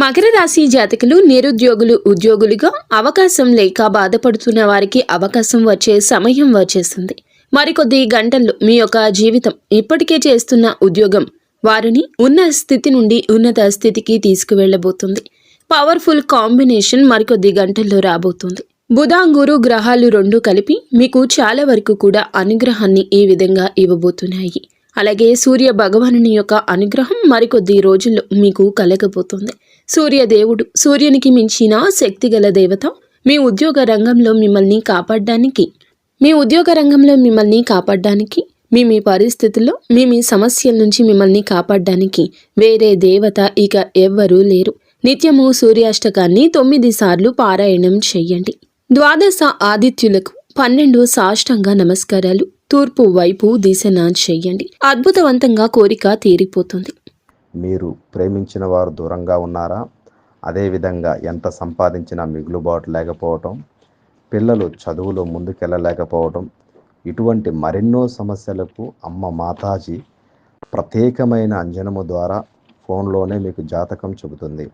మకర రాశి జాతకులు నిరుద్యోగులు ఉద్యోగులుగా అవకాశం లేక బాధపడుతున్న వారికి అవకాశం వచ్చే సమయం వచ్చేసింది. మరికొద్ది గంటల్లో మీ యొక్క జీవితం ఇప్పటికే చేస్తున్న ఉద్యోగం వారిని ఉన్న స్థితి నుండి ఉన్నత స్థితికి తీసుకువెళ్ళబోతుంది. పవర్ఫుల్ కాంబినేషన్ మరికొద్ది గంటల్లో రాబోతుంది. బుధాంగురు గ్రహాలు రెండు కలిపి మీకు చాలా వరకు కూడా అనుగ్రహాన్ని ఈ విధంగా ఇవ్వబోతున్నాయి. అలాగే సూర్య భగవానుని యొక్క అనుగ్రహం మరికొద్ది రోజుల్లో మీకు కలగబోతుంది. సూర్యదేవుడు. సూర్యునికి మించిన శక్తిగల దేవత మీ ఉద్యోగ రంగంలో మిమ్మల్ని కాపాడడానికి మీ ఉద్యోగ రంగంలో మిమ్మల్ని కాపాడడానికి మీ మీ పరిస్థితుల్లో మీ మీ సమస్యల నుంచి మిమ్మల్ని కాపాడడానికి వేరే దేవత ఇక ఎవ్వరూ లేరు. నిత్యము సూర్యాష్టకాన్ని తొమ్మిది సార్లు పారాయణం చెయ్యండి ద్వాదశ ఆదిత్యులకు పన్నెండు సాష్టంగ నమస్కారాలు. తూర్పు వైపు దిశన చెయ్యండి అద్భుతవంతంగా కోరిక తీరిపోతుంది. మీరు ప్రేమించిన వారు దూరంగా ఉన్నారా? అదేవిధంగా ఎంత సంపాదించినా మిగులుబాటు లేకపోవటం పిల్లలు చదువులో ముందుకెళ్ళలేకపోవటం ఇటువంటి మరెన్నో సమస్యలకు అమ్మ మాతాజీ ప్రత్యేకమైన అంజనము ద్వారా ఫోన్లోనే మీకు జాతకం చెబుతుంది.